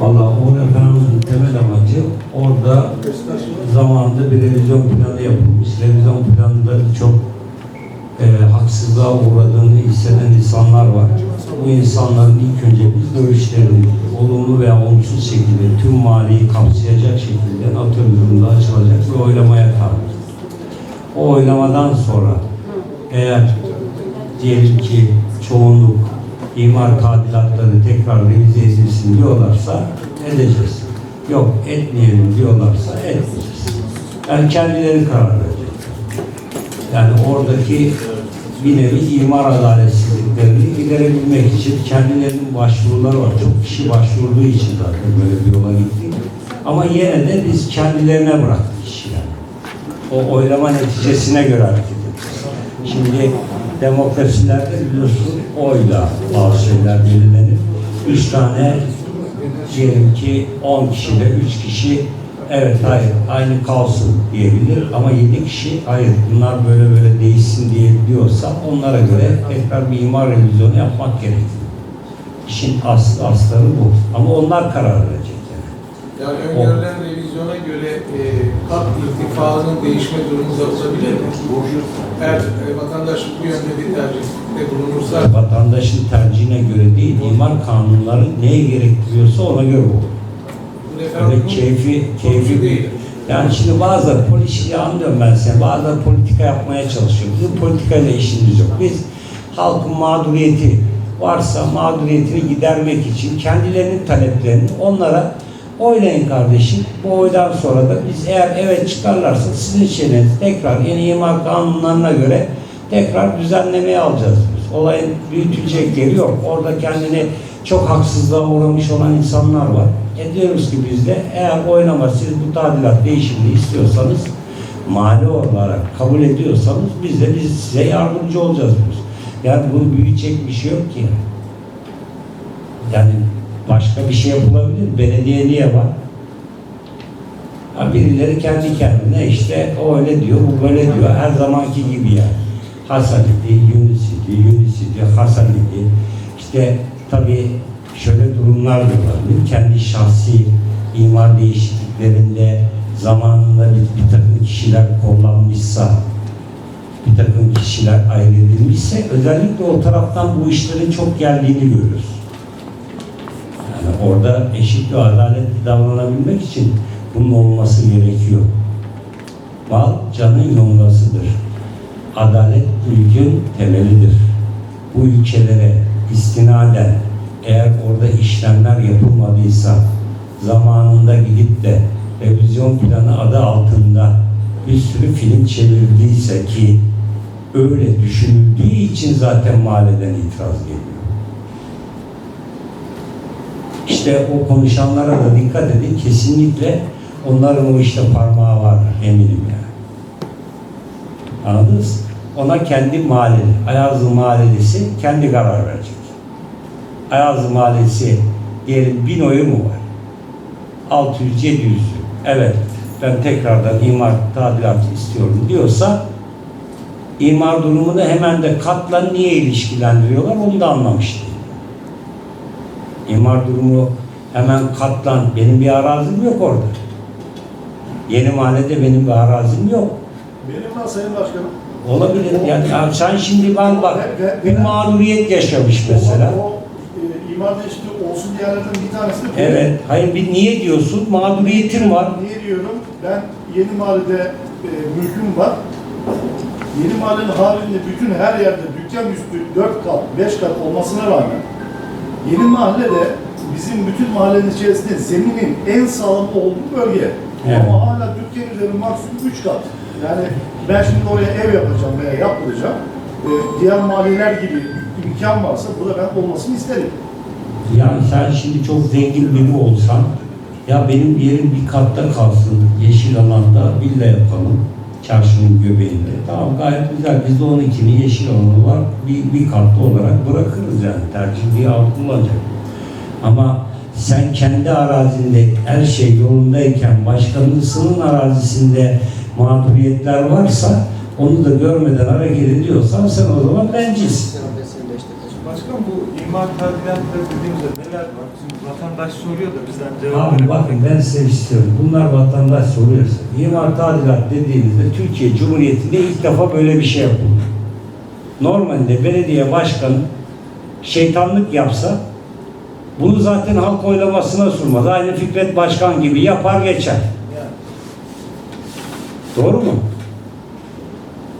Valla o referanın temel amacı orada zamanında bir revizyon planı yapılmış. Revizyon planında çok e, haksızlığa uğradığını hisseden insanlar var. Bu insanların ilk önce biz görüşlerini olumlu veya olumsuz şekilde tüm maliyi kapsayacak şekilde atıyorum açılacak bir oylamaya tabi. O oylamadan sonra eğer diyelim ki çoğunluk imar tadilatları tekrar revize edilsin diyorlarsa edeceğiz. Yok etmeyelim diyorlarsa etmeyeceğiz. Yani kendileri karar verecek. Yani oradaki bir nevi imar adaletsizliklerini giderebilmek için kendilerinin başvuruları var. Çok kişi başvurduğu için zaten böyle bir yola gittik. Ama yine de biz kendilerine bıraktık işi yani. O oylama neticesine göre hareket ediyoruz. Şimdi demokrasilerde biliyorsun oyla bazı şeyler belirlenir. Üç tane diyelim ki 10 kişide 3 kişi evet hayır aynı kalsın diyebilir ama 7 kişi hayır bunlar böyle böyle değişsin diye diyorsa onlara göre tekrar bir imar revizyonu yapmak gerekir. İşin aslı asları bu. Ama onlar karar verecek yani. Yani öngörülen revizyona göre e, kat irtifanın değişme durumu da olabilir mi? Eğer e, vatandaş bu yönde bir tercihte bulunursa Vatandaşın tercihine göre değil, imar kanunları neye gerektiriyorsa ona göre olur. Öyle keyfi, keyfi değil. Yani şimdi bazı politik anlıyorum ben seni, bazı politika yapmaya çalışıyor. Bizim politikayla işimiz yok. Biz halkın mağduriyeti varsa mağduriyetini gidermek için kendilerinin taleplerini onlara oylayın kardeşim. Bu oydan sonra da biz eğer evet çıkarlarsa sizin şeyiniz tekrar yeni imar kanunlarına göre tekrar düzenlemeye alacağız biz. Olayın büyütülecek yeri yok. Orada kendini çok haksızlığa uğramış olan insanlar var. E diyoruz ki biz de eğer oynama siz bu tadilat değişimini istiyorsanız mali olarak kabul ediyorsanız biz de biz size yardımcı olacağız diyoruz. Yani bunu büyütecek bir şey yok ki. Yani başka bir şey yapılabilir. Belediye niye var? Ha birileri kendi kendine işte o öyle diyor, bu böyle diyor. Her zamanki gibi yani. Hasan idi, Yunus idi, Yunus idi, Hasan idi. İşte tabii şöyle durumlar da olabilir. Kendi şahsi imar değişikliklerinde zamanında bir, bir takım kişiler kullanmışsa, bir takım kişiler ayrılmışsa özellikle o taraftan bu işlerin çok geldiğini görüyoruz. Yani orada eşit ve adaletli davranabilmek için bunun olması gerekiyor. Mal canın yongasıdır. Adalet ülkün temelidir. Bu ülkelere istinaden eğer orada işlemler yapılmadıysa zamanında gidip de revizyon planı adı altında bir sürü film çevirdiyse ki öyle düşünüldüğü için zaten mahalleden itiraz geliyor. İşte o konuşanlara da dikkat edin. Kesinlikle onların o işte parmağı var eminim yani. Anladınız? Ona kendi mahalleli, Ayazlı Mahallesi kendi karar verecek. Ayazlı Mahallesi diyelim bin oyu mu var? 600, 700. Evet ben tekrardan imar tadilatı istiyorum diyorsa imar durumunu hemen de katla niye ilişkilendiriyorlar onu da anlamış değilim. İmar durumu hemen katlan. Benim bir arazim yok orada. Yeni mahallede benim bir arazim yok. Benim var Sayın Başkanım. Olabilir. Yani, ya sen şimdi ben bak bir mağduriyet yaşamış mesela. O, o e, imar değişikliği olsun diyenlerden bir tanesi de. Evet. Hayır bir niye diyorsun? Mağduriyetim var. Niye diyorum? Ben yeni mahallede e, mülküm var. Yeni mahallenin haricinde bütün her yerde dükkan üstü 4 kat, 5 kat olmasına rağmen yeni mahallede bizim bütün mahallenin içerisinde zeminin en sağlam olduğu bölge. Evet. Ama hala dükkan üzeri maksimum 3 kat. Yani ben şimdi oraya ev yapacağım veya yaptıracağım. E, diğer mahalleler gibi imkan varsa burada ben olmasını isterim. Yani sen şimdi çok zengin biri olsan ya benim yerim bir katta kalsın yeşil alanda villa yapalım çarşının göbeğinde. Tamam gayet güzel. Biz de 12'nin yeşil alanı var. Bir, bir katlı olarak bırakırız yani. Tercih diye kullanacak. Ama sen kendi arazinde her şey yolundayken başkasının arazisinde mağduriyetler varsa onu da görmeden hareket ediyorsan sen o zaman bencilsin. Başkan bu imar tadilatları dediğimizde neler var? Vatandaş soruyor da bizden cevap Abi bakın ben size istiyorum. Bunlar vatandaş soruyorsa. İmar tadilat dediğinizde Türkiye Cumhuriyeti'nde ilk defa böyle bir şey yapıldı. Normalde belediye başkanı şeytanlık yapsa bunu zaten halk oylamasına sunmaz. Aynı Fikret Başkan gibi yapar geçer. Doğru mu?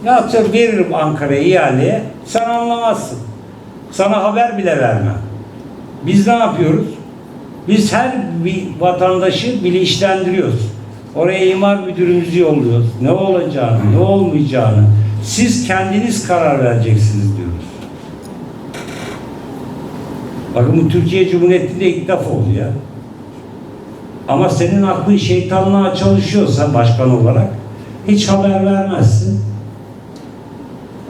Ya atıyorum veririm Ankara'ya ihaleye. Sen anlamazsın. Sana haber bile vermem. Biz ne yapıyoruz? Biz her bir vatandaşı bilinçlendiriyoruz. Oraya imar müdürümüzü yolluyoruz. Ne olacağını, ne olmayacağını. Siz kendiniz karar vereceksiniz diyoruz. Bakın bu Türkiye Cumhuriyeti'nde ilk defa oldu ya. Ama senin aklın şeytanlığa çalışıyorsa başkan olarak hiç haber vermezsin.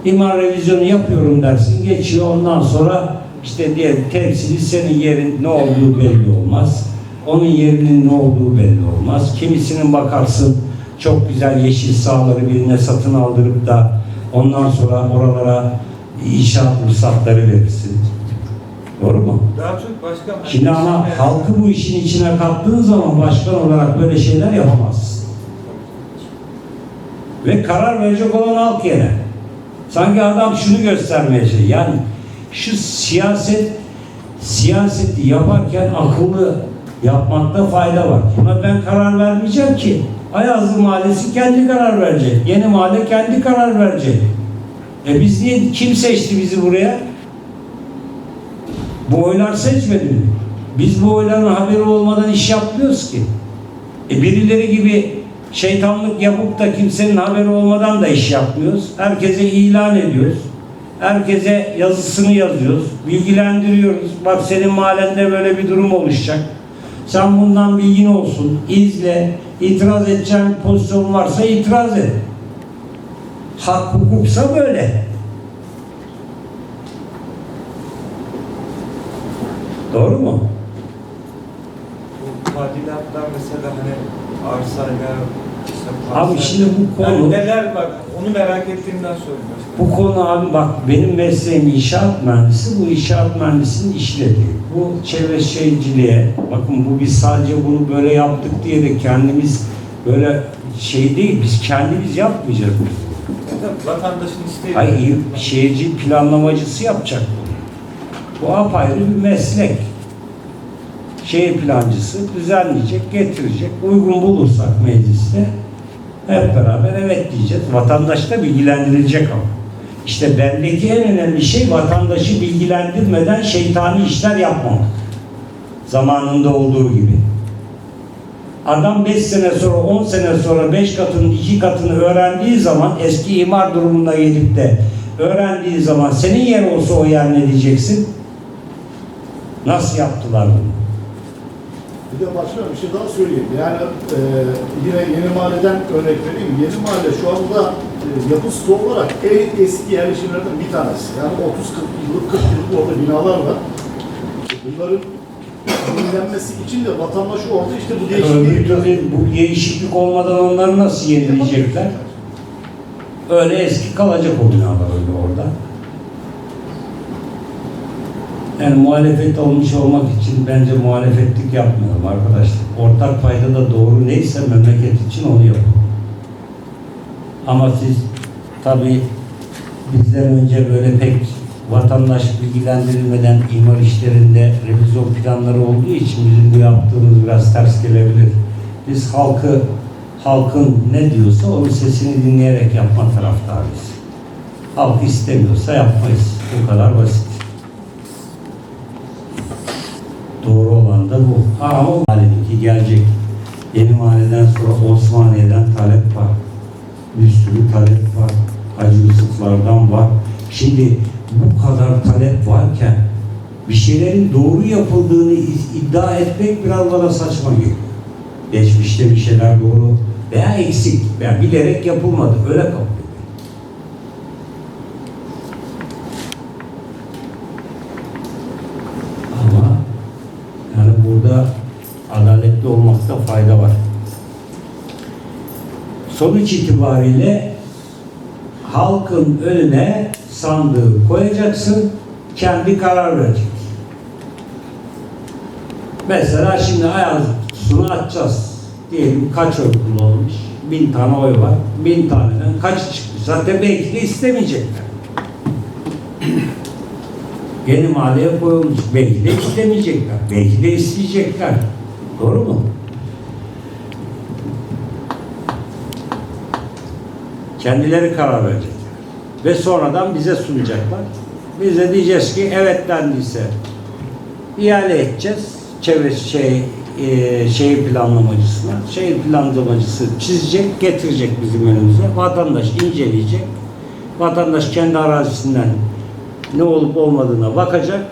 İmar revizyonu yapıyorum dersin, geçiyor ondan sonra işte diye temsili senin yerin ne olduğu belli olmaz. Onun yerinin ne olduğu belli olmaz. Kimisinin bakarsın çok güzel yeşil sahaları birine satın aldırıp da ondan sonra oralara inşaat ruhsatları verirsin. Doğru mu? Daha çok başka Şimdi ama halkı bu işin içine kattığın zaman başkan olarak böyle şeyler yapamazsın. Ve karar verecek olan halk yine. Sanki adam şunu göstermeye şey. Yani şu siyaset siyaseti yaparken akıllı yapmakta fayda var. Buna ben karar vermeyeceğim ki. Ayazlı Mahallesi kendi karar verecek. Yeni mahalle kendi karar verecek. E biz niye kim seçti bizi buraya? Bu oylar seçmedi mi? Biz bu oyların haberi olmadan iş yapmıyoruz ki. E birileri gibi şeytanlık yapıp da kimsenin haberi olmadan da iş yapmıyoruz. Herkese ilan ediyoruz. Herkese yazısını yazıyoruz. Bilgilendiriyoruz. Bak senin mahallende böyle bir durum oluşacak. Sen bundan bilgin olsun. İzle. İtiraz edeceğin pozisyon varsa itiraz et. Hak hukuksa böyle. Doğru mu? Bu tadilatlar mesela hani arsayla Abi şimdi bu konu- Yani neler var onu merak ettiğimden soruyorum. Bu konu abi bak benim mesleğim inşaat mühendisi. Bu inşaat mühendisinin işlediği. Bu çevre şehirciliğe bakın bu biz sadece bunu böyle yaptık diye de kendimiz böyle şey değil. Biz kendimiz yapmayacağız. bunu. Vatandaşın isteği. Hayır şehirci planlamacısı yapacak bunu. Bu apayrı bir meslek. Şehir plancısı düzenleyecek, getirecek. Uygun bulursak mecliste hep beraber evet diyeceğiz. Vatandaş da bilgilendirilecek ama. İşte bendeki en önemli şey vatandaşı bilgilendirmeden şeytani işler yapmamak. Zamanında olduğu gibi. Adam 5 sene sonra, 10 sene sonra 5 katının 2 katını öğrendiği zaman eski imar durumuna gelip de öğrendiği zaman senin yer olsa o yer ne diyeceksin? Nasıl yaptılar bunu? Bir de başka bir şey daha söyleyeyim. Yani e, yine Yeni Mahalle'den örnek vereyim. Yeni Mahalle şu anda e, yapı stoğu olarak en eski yerleşimlerden bir tanesi. Yani 30-40 yıllık, 40 yıllık orada binalar var. Bunların yenilenmesi için de vatandaş orada işte bu değişikliği Öbür bu değişiklik olmadan onları nasıl yenileyecekler? Öyle eski kalacak o binalar öyle orada. Yani muhalefet olmuş olmak için bence muhalefetlik yapmayalım arkadaşlar. Ortak payda da doğru neyse memleket için onu yapın. Ama siz tabii bizden önce böyle pek vatandaş bilgilendirilmeden imar işlerinde revizyon planları olduğu için bizim bu yaptığımız biraz ters gelebilir. Biz halkı halkın ne diyorsa onun sesini dinleyerek yapma taraftarıyız. Halk istemiyorsa yapmayız. Bu kadar basit. Doğru olan da bu. Ha, ama mahalledeki gelecek. Yeni mahalleden sonra Osmaniye'den talep var. Bir sürü talep var. Hacı Yusuflardan var. Şimdi bu kadar talep varken bir şeylerin doğru yapıldığını iddia etmek biraz bana saçma geliyor. Geçmişte bir şeyler doğru veya eksik veya bilerek yapılmadı. Öyle kabul ediyorum. Ama yani burada adaletli olmakta fayda var. Sonuç itibariyle halkın önüne sandığı koyacaksın, kendi karar verecek. Mesela şimdi ayağını kutusunu açacağız. Diyelim kaç oy kullanılmış? Bin tane oy var. Bin taneden kaç çıkmış? Zaten belki de istemeyecekler. Yeni mahalleye koyulmuş. Belki de istemeyecekler. Belki de isteyecekler. Doğru mu? Kendileri karar verecekler. Ve sonradan bize sunacaklar. Biz de diyeceğiz ki evet dendiyse ihale edeceğiz. Çevre şey e, şehir planlamacısına. Şehir planlamacısı çizecek, getirecek bizim önümüze. Vatandaş inceleyecek. Vatandaş kendi arazisinden ne olup olmadığına bakacak.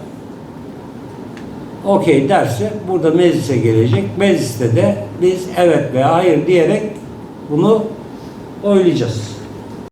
Okey derse burada meclise gelecek. Mecliste de biz evet veya hayır diyerek bunu oylayacağız.